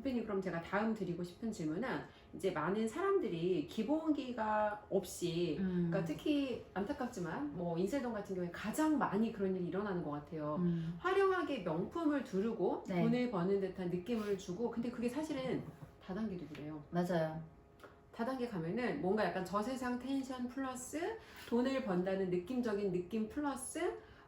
대표님 그럼 제가 다음 드리고 싶은 질문은 이제 많은 사람들이 기본기가 없이 음. 그러니까 특히 안타깝지만 뭐 인쇄동 같은 경우에 가장 많이 그런 일이 일어나는 것 같아요. 음. 화려하게 명품을 두르고 네. 돈을 버는 듯한 느낌을 주고 근데 그게 사실은 다단계도 그래요. 맞아요. 다단계 가면은 뭔가 약간 저세상 텐션 플러스 돈을 번다는 느낌적인 느낌 플러스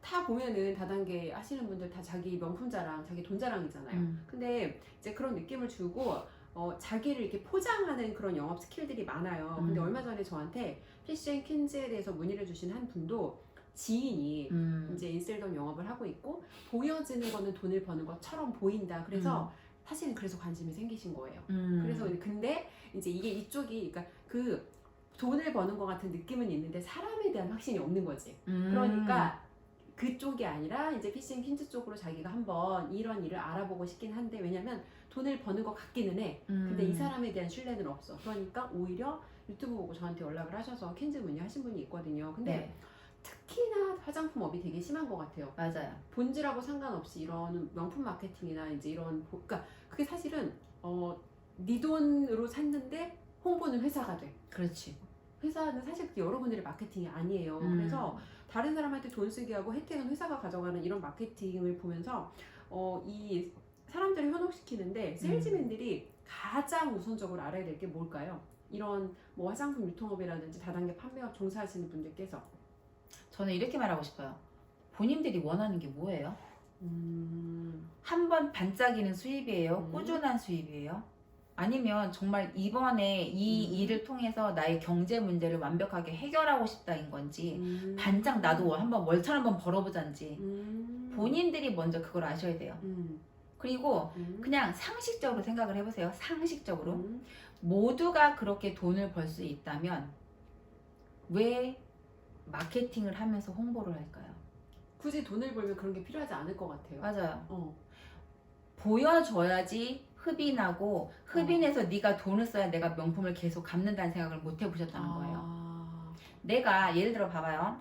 다 보면은 다단계 하시는 분들 다 자기 명품 자랑, 자기 돈 자랑이잖아요. 음. 근데 이제 그런 느낌을 주고 어, 자기를 이렇게 포장하는 그런 영업 스킬들이 많아요. 근데 음. 얼마 전에 저한테 피쉬 퀸즈에 대해서 문의를 주신 한 분도 지인이 음. 이제 인셀덤 영업을 하고 있고 보여지는 거는 돈을 버는 것처럼 보인다. 그래서 사실은 그래서 관심이 생기신 거예요. 음. 그래서 근데 이제 이게 이쪽이 그러니까 그 돈을 버는 것 같은 느낌은 있는데 사람에 대한 확신이 없는 거지. 음. 그러니까 그쪽이 아니라 이제 피싱 퀸즈 쪽으로 자기가 한번 이런 일을 알아보고 싶긴 한데 왜냐면 돈을 버는 것 같기는 해. 근데 음. 이 사람에 대한 신뢰는 없어. 그러니까 오히려 유튜브 보고 저한테 연락을 하셔서 퀸즈 문의하신 분이 있거든요. 근데 네, 특히나 화장품 업이 되게 심한 것 같아요. 맞아요. 본질하고 상관없이 이런 명품 마케팅이나 이제 이런 보- 그러니까 그게 사실은 어네 돈으로 샀는데 홍보는 회사가 돼. 그렇지. 회사는 사실 여러분들의 마케팅이 아니에요. 음. 그래서 다른 사람한테 돈 쓰게 하고 혜택은 회사가 가져가는 이런 마케팅을 보면서 어, 이 사람들을 현혹시키는데 세일즈맨들이 가장 우선적으로 알아야 될 게 뭘까요? 이런 뭐 화장품 유통업이라든지 다단계 판매업 종사하시는 분들께서 저는 이렇게 말하고 싶어요. 본인들이 원하는 게 뭐예요? 음, 한 번 반짝이는 수입이에요? 음. 꾸준한 수입이에요? 아니면 정말 이번에 이 음. 일을 통해서 나의 경제 문제를 완벽하게 해결하고 싶다인 건지 음. 반짝 나도 한번 월천 한번 벌어보자인지 음. 본인들이 먼저 그걸 아셔야 돼요. 음. 그리고 음. 그냥 상식적으로 생각을 해보세요. 상식적으로. 음. 모두가 그렇게 돈을 벌 수 있다면 왜 마케팅을 하면서 홍보를 할까요? 굳이 돈을 벌면 그런 게 필요하지 않을 것 같아요. 맞아요. 어. 보여줘야지 나고 흡이 내서 네가 돈을 써야 내가 명품을 계속 갚는다는 생각을 못 해보셨다는 거예요. 아. 내가 예를 들어 봐봐요.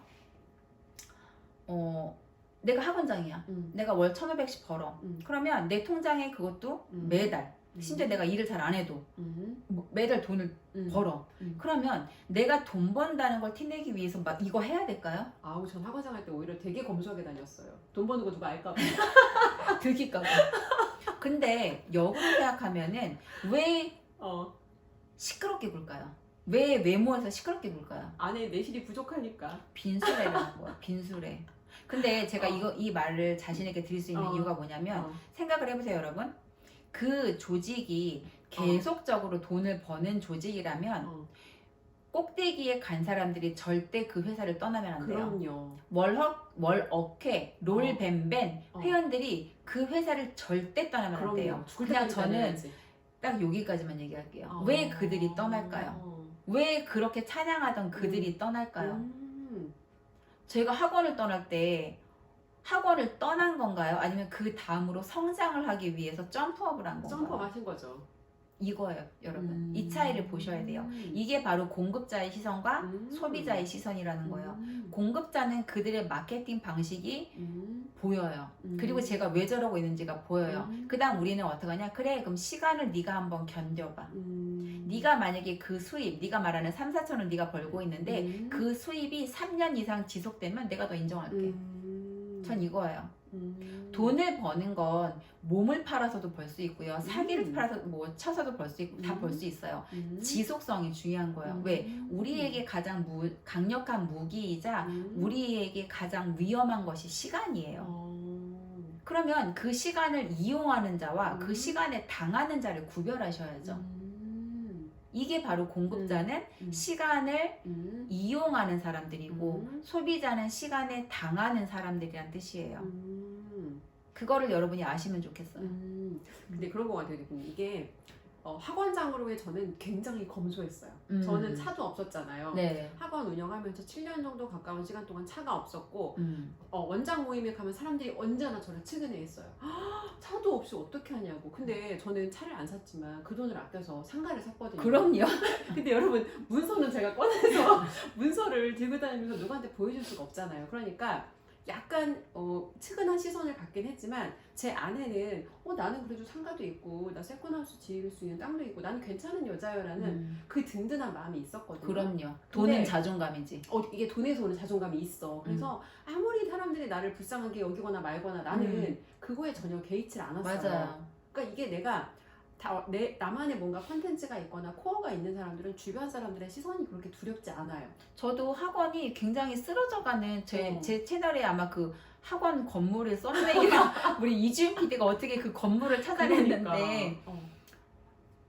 어, 내가 학원장이야. 음. 내가 월 1,500씩 벌어. 음. 그러면 내 통장에 그것도 음. 매달, 음. 심지어 내가 일을 잘 안 해도 음. 뭐 매달 돈을 음. 벌어. 음. 그러면 내가 돈 번다는 걸 티내기 위해서 막 이거 해야 될까요? 아우 전 학원장 할때 오히려 되게 검소하게 다녔어요. 돈 버는 거 누가 알까 봐. 들킬까 봐. 근데 역으로 생각하면은 왜 어. 시끄럽게 굴까요? 왜 외모에서 시끄럽게 굴까요? 안에 내실이 부족하니까. 빈수레라는 거야, 빈수레. 근데 제가 어. 이거 이 말을 자신에게 드릴 수 있는 어. 이유가 뭐냐면 어. 생각을 해보세요, 여러분. 그 조직이 계속적으로 돈을 버는 조직이라면 어. 꼭대기에 간 사람들이 절대 그 회사를 떠나면 안 돼요. 그럼요. 월헉, 월어케, 롤뱀벤 어. 회원들이 그 회사를 절대 떠나면 안 돼요. 죽을 그냥 때까지 저는 다녀야지. 딱 여기까지만 얘기할게요. 어. 왜 그들이 떠날까요? 왜 그렇게 찬양하던 그들이 떠날까요? 음. 제가 학원을 떠날 때 학원을 떠난 건가요? 아니면 그 다음으로 성장을 하기 위해서 점프업을 한 건가요? 점프 하신 거죠. 이거예요, 여러분. 음. 이 차이를 보셔야 돼요. 음. 이게 바로 공급자의 시선과 음. 소비자의 시선이라는 거예요. 음. 공급자는 그들의 마케팅 방식이 음. 보여요. 음. 그리고 제가 왜 저러고 있는지가 보여요. 음. 그다음 우리는 어떻게 하냐? 그래, 그럼 시간을 네가 한번 견뎌봐. 음. 네가 만약에 그 수입, 네가 말하는 3, 4천 원 네가 벌고 있는데 음. 그 수입이 3년 이상 지속되면 내가 더 인정할게. 음. 전 이거예요. 음. 돈을 버는 건 몸을 팔아서도 벌 수 있고요. 사기를 음. 팔아서 뭐 쳐서도 벌 수 있고 다 음. 벌수 있어요. 음. 지속성이 중요한 거예요. 음. 왜? 우리에게 가장 무, 강력한 무기이자 음. 우리에게 가장 위험한 것이 시간이에요. 어. 그러면 그 시간을 이용하는 자와 음. 그 시간에 당하는 자를 구별하셔야죠. 음. 이게 바로 공급자는 음. 시간을 음. 이용하는 사람들이고 음. 소비자는 시간에 당하는 사람들이란 뜻이에요. 음. 그거를 여러분이 아시면 좋겠어요. 음. 근데 그런 거 같아요. 이게 어, 학원장으로 의 저는 굉장히 검소했어요. 음. 저는 차도 없었잖아요. 네. 학원 운영하면서 7년 정도 가까운 시간 동안 차가 없었고 음. 어, 원장 모임에 가면 사람들이 언제나 저를 측은해했어요. "아, 차도 없이 어떻게 하냐고. 근데 저는 차를 안 샀지만 그 돈을 아껴서 상가를 샀거든요. 그럼요. 근데 여러분 문서는 제가 꺼내서 문서를 들고 다니면서 누구한테 보여줄 수가 없잖아요. 그러니까 약간 어, 측은한 시선을 받긴 했지만 제 아내는 어 나는 그래도 상가도 있고 나 세컨하우스 지을 수 있는 땅도 있고 나는 괜찮은 여자여라는 음, 그 든든한 마음이 있었거든요. 그럼요. 돈은 근데- 자존감이지. 어, 이게 돈에서 오는 자존감이 있어. 그래서 아무리 사람들이 나를 불쌍하게 여기거나 말거나 나는 음. 그거에 전혀 개의치 않았어요. 맞아요. 그러니까 이게 내가 다 내 나만의 뭔가 컨텐츠가 있거나 코어가 있는 사람들은 주변 사람들의 시선이 그렇게 두렵지 않아요. 저도 학원이 굉장히 쓰러져가는 제, 어. 제 채널에 아마 그 학원 건물을 썸네일을 우리 이주임 PD가 어떻게 그 건물을 찾아냈는데 그러니까. 어.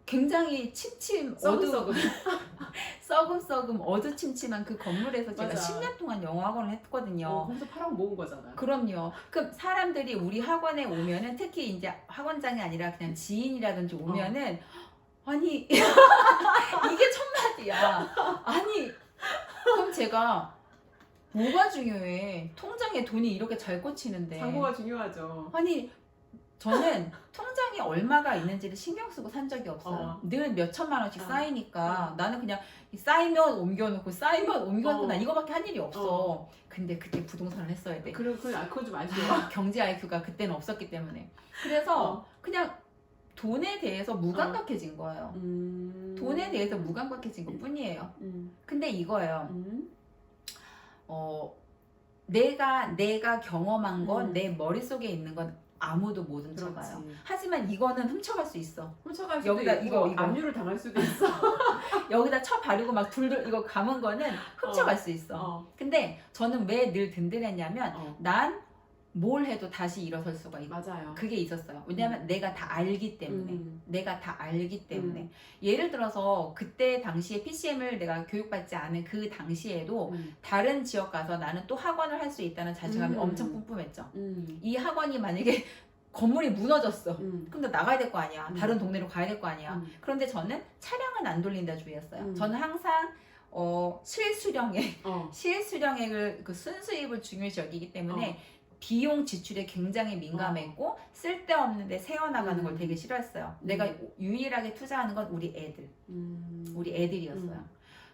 굉장히 침침 어두 썩은 썩음썩음 어두침침한 그 건물에서 제가 맞아. 10년 동안 영어 학원을 했거든요. 어, 거기서 8억 모은 거잖아. 그럼요. 그럼 사람들이 우리 학원에 오면은 특히 이제 학원장이 아니라 그냥 지인이라든지 오면은 아니 이게 첫 마디야. 아니 그럼 제가 뭐가 중요해? 통장에 돈이 이렇게 잘 꽂히는데. 장고가 중요하죠. 아니 저는 통 장에 얼마가 있는지를 신경 쓰고 산 적이 없어요. 어. 늘몇 천만 원씩 어. 쌓이니까 어. 나는 그냥 쌓이면 옮겨놓고 쌓이면 옮겨놓고 어. 나 이거밖에 한 일이 없어. 근데 그때 부동산을 했어야 돼. 그리고 그, 아, 그거 좀 아쉬워. 아, 경제 IQ가 그때는 없었기 때문에. 그래서 어. 그냥 돈에 대해서 무감각해진 거예요. 음. 돈에 대해서 무감각해진 것 뿐이에요. 음. 근데 이거예요. 음. 어, 내가 내가 경험한 건 음. 내 머릿속에 있는 건 아무도 못 훔쳐가요. 그렇지. 하지만 이거는 훔쳐갈 수 있어. 훔쳐갈 수도 여기다 있고 이거, 이거. 압류를 당할 수도 있어. 여기다 쳐 바르고 막 둘둘 이거 감은 거는 훔쳐갈 어. 수 있어. 어. 근데 저는 왜 늘 든든했냐면 어. 난 뭘 해도 다시 일어설 수가 있고 맞아요. 그게 있었어요. 왜냐면 내가 다 알기 때문에. 음. 내가 다 알기 때문에 음. 예를 들어서 그때 당시에 PCM을 내가 교육받지 않은 그 당시에도 음. 다른 지역 가서 나는 또 학원을 할 수 있다는 자신감이 음. 엄청 뿜뿜했죠. 음. 이 학원이 만약에 건물이 무너졌어. 음. 그럼 나 나가야 될 거 아니야. 음. 다른 동네로 가야 될 거 아니야. 음. 그런데 저는 차량은 안 돌린다 주의였어요. 음. 저는 항상 어, 실수령액, 어. 실수령액을 그 순수입을 중요시 여기기 때문에 어. 비용 지출에 굉장히 민감했고 쓸데없는데 세워나가는 걸 음. 되게 싫어했어요. 음. 내가 유일하게 투자하는 건 우리 애들, 음. 우리 애들이었어요. 음.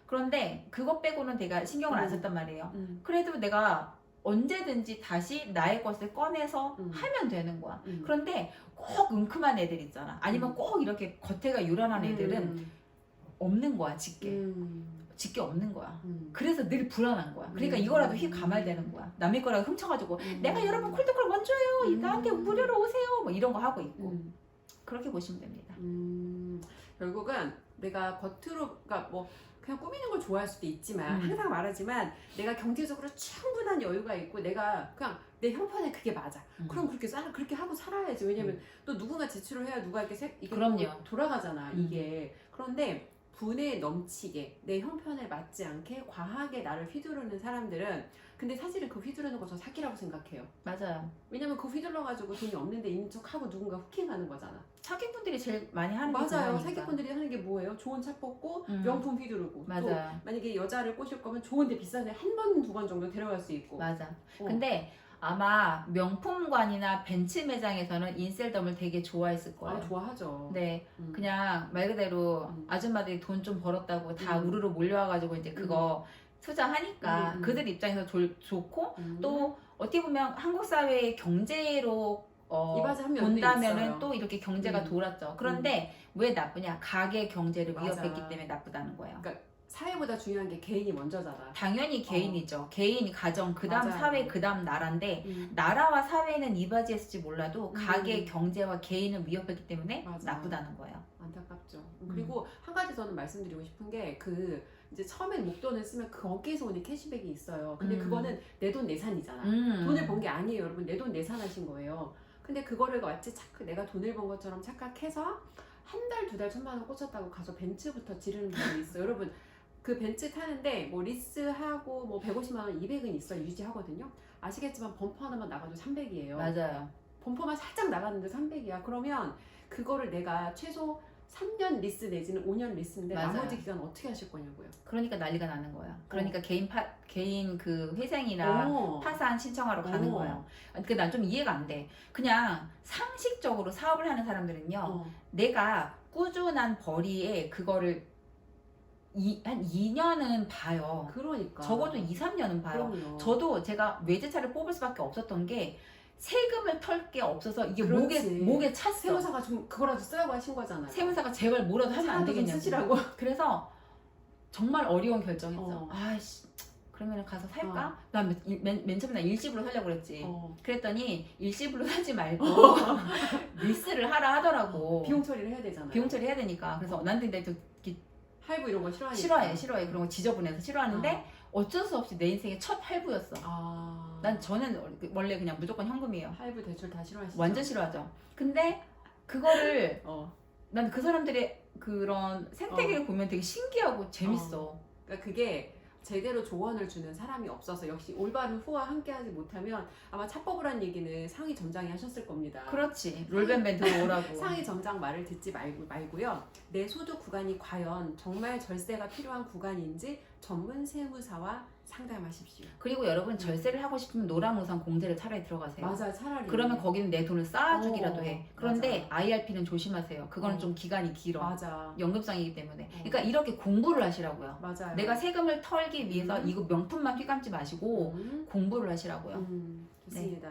그런데 그것 빼고는 내가 신경을 안 음. 썼단 말이에요. 음. 그래도 내가 언제든지 다시 나의 것을 꺼내서 음. 하면 되는 거야. 음. 그런데 꼭 은큼한 애들 있잖아. 아니면 음. 꼭 이렇게 겉에가 요란한 애들은 음. 없는 거야, 짙게. 음. 짙게 없는 거야. 음. 그래서 늘 불안한 거야. 그러니까 음. 이거라도 휙 감아야 되는 거야. 남의 거라도 훔쳐가지고 음. 내가 여러분 콜드콜 먼저 해요. 음. 나한테 무료로 오세요. 뭐 이런 거 하고 있고. 음. 그렇게 보시면 됩니다. 음, 결국은 내가 겉으로 그러니까 뭐 그냥 꾸미는 걸 좋아할 수도 있지만 음. 항상 말하지만 내가 경제적으로 충분한 여유가 있고 내가 그냥 내 형편에 그게 맞아. 음. 그럼 그렇게 살 그렇게 하고 살아야지. 왜냐면 또 누군가 지출을 해야 누가 이렇게 세, 이게 그럼요. 또 돌아가잖아 음. 이게. 그런데 분에 넘치게 내 형편에 맞지 않게 과하게 나를 휘두르는 사람들은 근데 사실은 그 휘두르는 거 저 사기라고 생각해요. 맞아요. 왜냐면 그 휘둘러 가지고 돈이 없는데 있는 척하고 누군가 후킹하는 거잖아. 사기꾼들이 제일 많이 하는 게 맞아요. 그거니까. 사기꾼들이 하는 게 뭐예요? 좋은 차 뽑고 음. 명품 휘두르고 또 맞아요. 만약에 여자를 꼬실 거면 좋은데 비싼 데 한 번 두 번 정도 데려갈 수 있고 맞아. 어. 근데 아마 명품관이나 벤츠 매장에서는 인셀덤을 되게 좋아했을 거예요. 아, 좋아하죠. 네, 음. 그냥 말 그대로 음. 아줌마들이 돈 좀 벌었다고 다 음. 우르르 몰려와가지고 이제 그거 투자하니까 음, 음. 그들 입장에서 졸- 좋고 음. 또 어떻게 보면 한국 사회의 경제로 어, 본다면은. 또 이렇게 경제가 음. 돌았죠. 그런데 왜 나쁘냐? 가계 경제를 맞아. 위협했기 때문에 나쁘다는 거예요. 사회보다 중요한 게 개인이 먼저잖아. 당연히 개인이죠. 개인, 가정, 그 다음 어. 맞아요. 사회, 그 다음 나라인데 음. 나라와 사회는 이바지했을지 몰라도 음. 가계, 경제와 개인을 위협했기 때문에 맞아. 나쁘다는 거예요. 안타깝죠. 음. 그리고 한 가지 저는 말씀드리고 싶은 게 그 이제 처음엔 목돈을 쓰면 그 어깨에서 오는 캐시백이 있어요. 근데 음. 그거는 내 돈 내산이잖아. 음. 돈을 번 게 아니에요, 여러분. 내 돈 내산하신 거예요. 근데 그거를 마치 착 내가 돈을 번 것처럼 착각해서 한 달 두 달 천만 원 꽂혔다고 가서 벤츠부터 지르는 분이 있어. 요 여러분 그 벤츠 타는데 뭐 리스하고 뭐 150만 원, 200은 있어 유지하거든요. 아시겠지만 범퍼 하나만 나가도 300이에요. 맞아요. 범퍼만 살짝 나갔는데 300이야. 그러면 그거를 내가 최소 3년 리스 내지는 5년 리스인데 맞아요. 나머지 기간 어떻게 하실 거냐고요. 그러니까 난리가 나는 거야. 그러니까 개인 파 개인 그 회생이나 어. 파산 신청하러 가는 어. 거예요. 그러니까 난 좀 이해가 안 돼. 그냥 상식적으로 사업을 하는 사람들은요. 어. 내가 꾸준한 벌이에 그거를 이, 한 2년은 봐요. 그러니까. 적어도 2, 3년은 봐요. 그럼요. 저도 제가 외제차를 뽑을 수밖에 없었던 게 세금을 털 게 없어서 이게 목에 그렇지. 목에 찼어. 세무사가 좀 그거라도 쓰라고 하신 거잖아요. 세무사가 제발 뭐라도 하면 안좀 되겠냐고. 쓰시라고. 그래서 정말 어려운 결정했어. 어. 아이씨, 그러면 가서 살까? 어. 난 맨, 맨, 맨 처음에 나 일시불로 살려고 그랬지. 어. 그랬더니 일시불로 사지 말고 리스를 하라 하더라고. 비용 처리를 해야 되잖아요. 비용 처리해야 되니까. 그래서 난 근데 또 이렇게 할부 이런 거 싫어하니까. 싫어해, 싫어해. 그런 거 지저분해서 싫어하는데 어쩔 수 없이 내 인생의 첫 할부였어. 아. 난 저는 원래 그냥 무조건 현금이에요. 할부 대출 다 싫어하시죠? 완전 싫어하죠. 근데 그거를 어. 난 그 사람들의 그런 생태계를 보면 되게 신기하고 재밌어. 그러니까 그게 제대로 조언을 주는 사람이 없어서 역시 올바른 후와 함께하지 못하면 아마 차법을한 얘기는 상위 점장이 하셨을 겁니다. 그렇지. 롤밴밴 들어오라고. 상위 점장 말을 듣지 말고, 말고요. 내 소득 구간이 과연 정말 절세가 필요한 구간인지 전문 세무사와 상담하십시오. 그리고 여러분 절세를 하고 싶으면 노란우산 공제를 차라리 들어가세요. 맞아, 차라리. 그러면 거기는 내 돈을 쌓아주기라도 어, 해. 그런데 IRP는 조심하세요. 그거는 어. 좀 기간이 길어. 맞아, 연금성이기 때문에. 어. 그러니까 이렇게 공부를 하시라고요. 맞아요. 내가 세금을 털기 위해서 음. 이거 명품만 휘감지 마시고 음, 공부를 하시라고요. 음, 좋습니다.